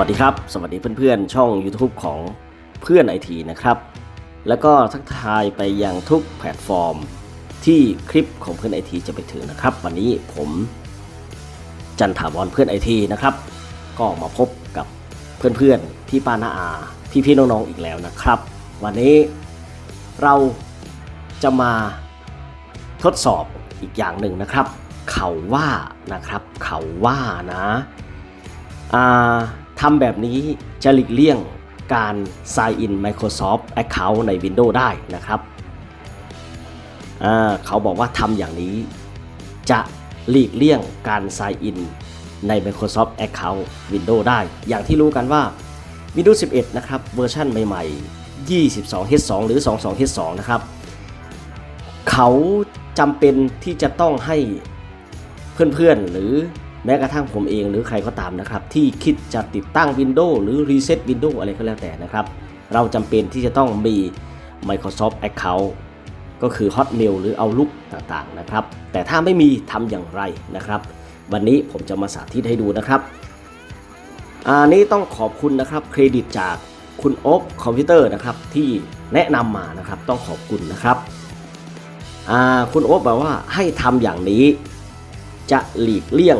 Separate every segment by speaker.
Speaker 1: วัสดีครับ สวัสดีเพื่อนๆ ช่อง YouTube ของเพื่อนไอทีนะครับ แล้วก็ทักทายไปยังทุกแพลตฟอร์ม ที่คลิปของเพื่อนไอทีจะไปถึงนะครับ วันนี้ผมจันถาวรเพื่อนไอทีนะครับ ก็มาพบกับเพื่อนๆ พี่ป้านาอา พี่ๆ น้องๆ อีกแล้วนะครับ วันนี้เราจะมาทดสอบอีกอย่างหนึ่งนะครับ เขาว่านะครับ เขาว่านะ อ่า ทำแบบนี้จะหลีกเลี่ยงการ Sign in Microsoft Account ใน Windows ได้นะครับเขาบอกว่าทำอย่างนี้ จะหลีกเลี่ยงการ Sign in ใน Microsoft Account Windows ได้ อย่างที่รู้กันว่า Windows 11 นะครับเวอร์ชันใหม่ๆ 22H2 หรือ 22H2 นะครับ เขาจำเป็นที่จะต้องให้เพื่อนๆหรือ แม้กระทั่งผมเองหรือใครก็ตามนะครับ ที่คิดจะติดตั้ง Windows หรือ Reset Windows อะไรก็แล้วแต่นะครับ เราจำเป็นที่จะต้องมี Microsoft Account ก็คือ Hotmail หรือ Outlook ต่างๆนะครับ แต่ถ้าไม่มีทำอย่างไรนะครับ วันนี้ผมจะมาสาธิตให้ดูนะครับอันนี้ต้องขอบคุณนะครับเครดิตจากคุณโอ๊บคอมพิวเตอร์นะครับที่แนะนำมานะครับต้องขอบคุณนะครับคุณโอ๊บบอกว่าให้ทำอย่างนี้จะหลีกเลี่ยง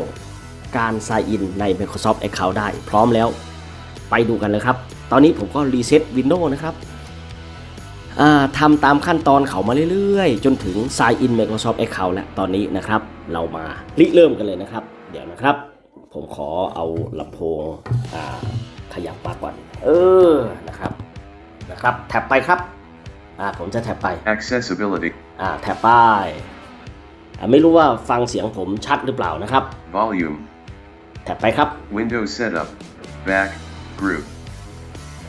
Speaker 1: การ sign in ใน Microsoft Account ได้ พร้อมแล้วไปดูกันเลยครับ ตอนนี้ผมก็รีเซ็ต Windows นะครับอ่าทำตามขั้นตอนเขามาเรื่อยๆ จนถึง sign in Microsoft Account แล้วตอนนี้นะครับ เรามาริเริ่มกันเลยนะครับ เดี๋ยวนะครับ ผมขอเอาลำโพงอ่าขยับมาก่อน เออนะครับนะครับ แท็บไปครับอ่าผมจะแท็บไป
Speaker 2: Accessibility.
Speaker 1: อ่าแท็บไปอ่าไม่รู้ว่าฟังเสียงผมชัดหรือเปล่านะครับ
Speaker 2: Volume.
Speaker 1: แท็บไปครับ
Speaker 2: Windows Setup. Back. Group.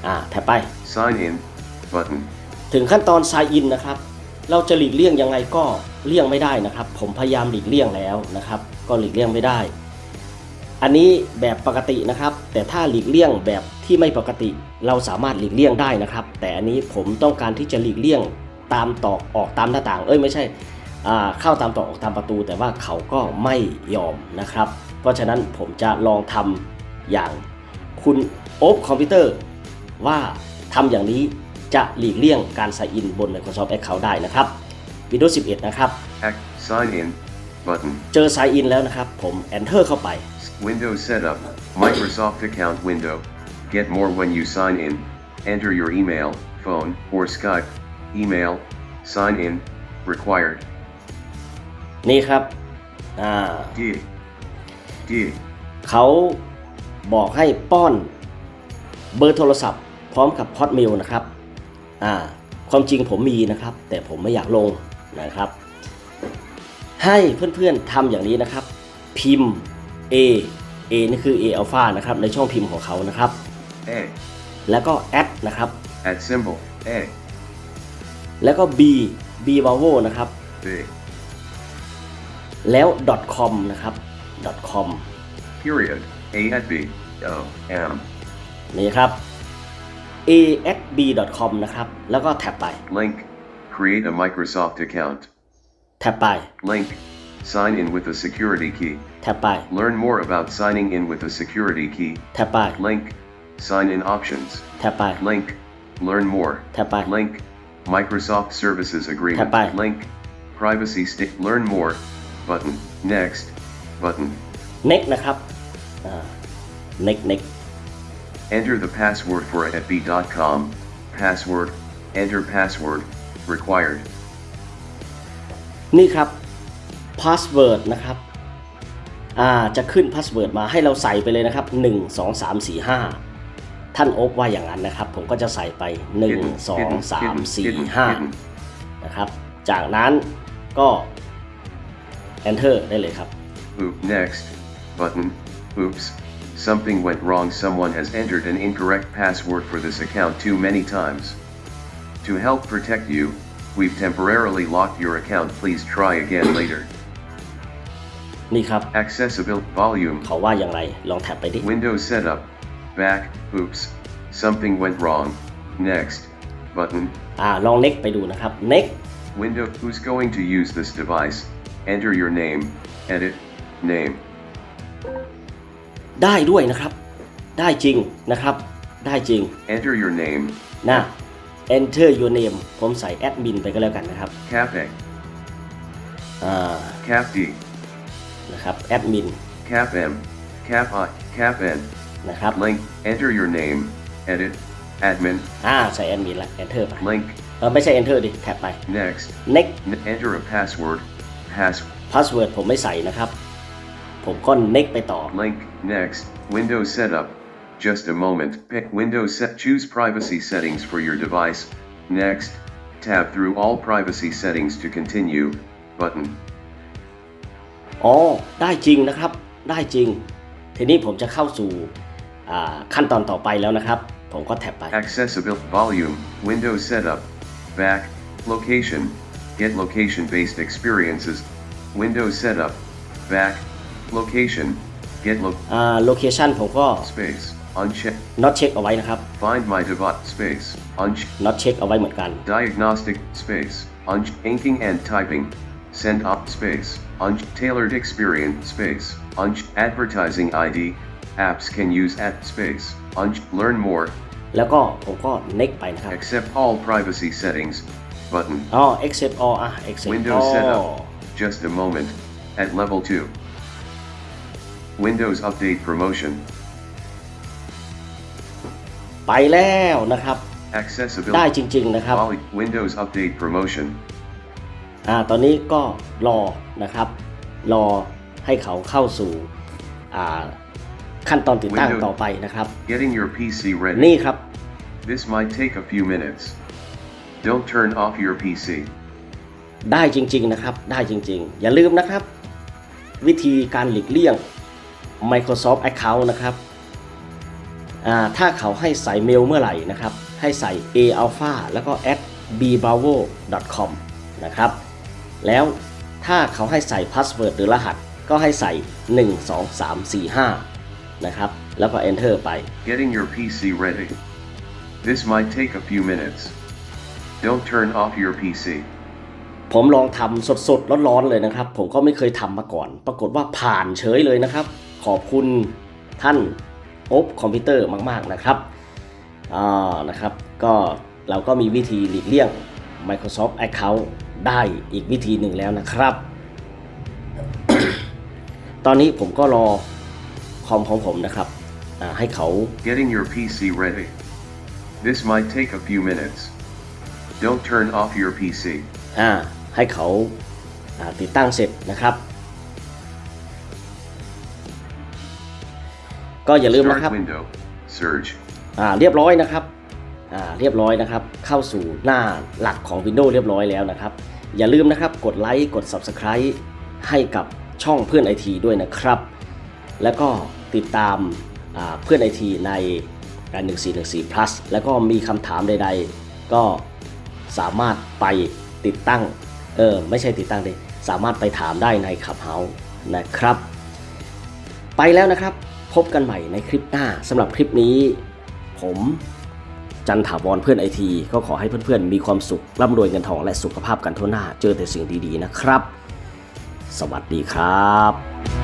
Speaker 1: อ่าแท็บไป
Speaker 2: Sign in. Button.
Speaker 1: ถึงขั้นตอน sign in นะครับ เราจะหลีกเลี่ยงยังไงก็เลี่ยงไม่ได้นะครับ ผมพยายามหลีกเลี่ยงแล้วนะครับ ก็หลีกเลี่ยงไม่ได้ อันนี้แบบปกตินะครับ แต่ถ้าหลีกเลี่ยงแบบที่ไม่ปกติ เราสามารถหลีกเลี่ยงได้นะครับ แต่อันนี้ผมต้องการที่จะหลีกเลี่ยงตามตอกออกตามหน้าต่าง เอ้ยไม่ใช่อ่าเข้าตามตอกออกตามประตู แต่ว่าเขาก็ไม่ยอมนะครับ เพราะฉะนั้นผมจะลองทำอย่างคุณโอ๊บคอมพิวเตอร์ว่าทำอย่างนี้จะหลีกเลี่ยงการ sign in บน Microsoft Account ได้นะครับ Windows 11 นะครับ
Speaker 2: Ac- sign in. Button.
Speaker 1: เจอ sign in แล้วนะครับ ผม enter เข้าไป
Speaker 2: Windows Setup. Microsoft account window. Get more when you sign in. Enter your email, phone, or Skype. Email. Sign in. Required.
Speaker 1: นี่ครับ อ่า
Speaker 2: D. D.
Speaker 1: เขาบอกให้ป้อนเบอร์โทรศัพท์ พร้อมกับ Hotmail นะครับอ่าความจริงผมมีนะครับ แต่ผมไม่อยากลงนะครับ ให้เพื่อนๆทำอย่างนี้นะครับ พิมพ์ A A นี่คือ A alpha นะครับ ในช่องพิมพ์ของเขานะครับ
Speaker 2: A.
Speaker 1: แล้วก็ add นะครับ
Speaker 2: At symbol. A.
Speaker 1: แล้วก็ B B bravo นะครับ
Speaker 2: B.
Speaker 1: แล้ว .com นะครับ .com
Speaker 2: Period. A at B. O. M.
Speaker 1: นี่ครับ axb.com นะครับ แล้วก็แท็บไป
Speaker 2: Link. Create a Microsoft account.
Speaker 1: แท็บไป
Speaker 2: Link. Sign in with a security key.
Speaker 1: แท็บไป
Speaker 2: Learn more about signing in with a security key.
Speaker 1: แท็บไป
Speaker 2: Link. Sign in options.
Speaker 1: แท็บไป
Speaker 2: Link. Learn more.
Speaker 1: แท็บไป
Speaker 2: Link. Microsoft Services Agreement.
Speaker 1: Tap ไป
Speaker 2: Link. Privacy stick. Learn more. Button. Next. Button.
Speaker 1: next นะครับอ่า next next
Speaker 2: Enter the password for fb.com. Password. Enter password. Required.
Speaker 1: นี่ครับ password นะครับอ่าจะขึ้น password มาให้เราใส่ไปเลยนะครับ 1 2 3 4 5 ท่านโอ๊บว่าอย่างนั้นนะครับ ผมก็จะใส่ไป
Speaker 2: Hidden,
Speaker 1: 1 2
Speaker 2: hidden,
Speaker 1: 3
Speaker 2: hidden,
Speaker 1: 4
Speaker 2: hidden.
Speaker 1: 5นะครับ จากนั้นก็ enter ได้เลยครับ
Speaker 2: Oop. Next. Button. Oops. Something went wrong. Someone has entered an incorrect password for this account too many times. To help protect you, we've temporarily locked your account. Please try again later.
Speaker 1: นี่ครับ
Speaker 2: Accessibility volume.
Speaker 1: เขาว่าอย่างไร ลองแท็บไปดิ
Speaker 2: Windows setup. Back. Oops. Something went wrong. Next. Button.
Speaker 1: อ่า ลอง next ไปดูนะครับ next
Speaker 2: Window. Who's going to use this device? Enter your name. Edit. Name.
Speaker 1: ได้ด้วยนะครับ ได้จริงนะครับ ได้จริง
Speaker 2: Enter your name,
Speaker 1: นะ enter your name ผมใส่แอดมินไปก็แล้วกันนะครับ
Speaker 2: Cap A,
Speaker 1: อ่า
Speaker 2: Cap D,
Speaker 1: นะครับแอดมิน
Speaker 2: Cap M, Cap I, Cap N.
Speaker 1: นะครับ
Speaker 2: Link, enter your name, edit, admin,
Speaker 1: อ่าใส่แอดมินละ enter ไป
Speaker 2: link,
Speaker 1: เออไม่ใช่ enter ดิแท็บไป
Speaker 2: next,
Speaker 1: next
Speaker 2: N- enter a password, pass,
Speaker 1: password ผมไม่ใส่นะครับ ผมก็ next ไปต่อ
Speaker 2: link, next, Windows setup. Just a moment, pick Windows set, choose privacy settings for your device, next, tab through all privacy settings to continue, button,
Speaker 1: อ๋อ ได้จริงนะครับ ได้จริง ทีนี้ผมจะเข้าสู่อ่าขั้นตอนต่อไปแล้วนะครับ ผมก็แท็บไป
Speaker 2: accessibility, volume, Windows setup, back, location, get location based experiences, Windows setup, back, location, get lo,
Speaker 1: อ่า location ผมก็
Speaker 2: space, uncheck,
Speaker 1: not check เอาไว้นะครับ
Speaker 2: find my device, space, uncheck,
Speaker 1: not check เอาไว้เหมือนกัน
Speaker 2: diagnostic, space, unch, inking and typing, send up, space, unch, tailored experience, space, unch, advertising ID, apps can use at, space, unch, learn more,
Speaker 1: แล้วก็ผมก็ next ไปนะครับ
Speaker 2: accept all privacy settings, button,
Speaker 1: อ๋อ accept all อ่ะ accept
Speaker 2: Windows
Speaker 1: all
Speaker 2: setup. Just a moment. At level 2. Windows Update Promotion.
Speaker 1: ไปแล้วนะครับได้
Speaker 2: Accessibility.
Speaker 1: จริง ๆ นะครับ
Speaker 2: Volley- Windows Update Promotion.
Speaker 1: อ่าตอนนี้ก็รอนะครับ รอให้เขาเข้าสู่อ่าขั้นตอนติดตั้ง
Speaker 2: Windows
Speaker 1: ต่อไปนะครับ
Speaker 2: Getting your PC ready.
Speaker 1: นี่ครับ
Speaker 2: This might take a few minutes. Don't turn off your PC.
Speaker 1: ได้จริง ๆ นะครับ ได้จริง ๆ อย่าลืมนะครับ วิธีการหลีกเลี่ยง Microsoft Account นะครับอ่าถ้าเขาให้ใส่เมลเมื่อไหร่นะครับ ให้ใส่ a alpha แล้วก็ at b bravo com นะครับ แล้วถ้าเขาให้ใส่พาสเวิร์ดหรือรหัส ก็ให้ใส่ 1 2 3 4 5 นะครับ แล้วก็ enter ไป
Speaker 2: Getting your PC ready. This might take a few minutes. Don't turn off your PC.
Speaker 1: ผมลองทำสดๆ ร้อนๆ เลยนะครับ ผมก็ไม่เคยทำมาก่อน ปรากฏว่าผ่านเฉยเลยนะครับ ขอบคุณท่านโอ๊บคอมพิวเตอร์มากๆนะครับอ่านะครับ ก็เราก็มีวิธีหลีกเลี่ยง Microsoft Account ได้อีกวิธีหนึ่งแล้วนะครับ ตอนนี้ผมก็รอคอมของผมนะครับอ่าให้เขา
Speaker 2: Getting your PC ready. This might take a few minutes. Don't turn off your PC.
Speaker 1: อ่าให้เขาอ่าติดตั้งเสร็จนะครับ ก็อย่าลืมนะครับ
Speaker 2: Start window. Surge.
Speaker 1: อ่าเรียบร้อยนะครับอ่าเรียบร้อยนะครับ เข้าสู่หน้าหลักของ Windows เรียบร้อยแล้วนะครับ อย่าลืมนะครับกดไลค์กด Subscribe ให้กับช่องเพื่อนไอทีด้วยนะครับ แล้วก็ติดตามอ่าเพื่อนไอทีในการ1414 plus แล้วก็มีคำถามใดๆ ก็สามารถไปติดตั้ง เออ ไม่ใช่ติดตั้งดิสามารถไปถามได้ในขับเฮานะครับ ไปแล้วนะครับ พบกันใหม่ในคลิปหน้าสำหรับคลิปนี้ ผมจันถาวรเพื่อนไอทีก็ขอให้เพื่อนๆ มีความสุขร่ำรวยเงินทองและสุขภาพกันทั่วหน้า เจอแต่สิ่งดีๆนะครับ สวัสดีครับ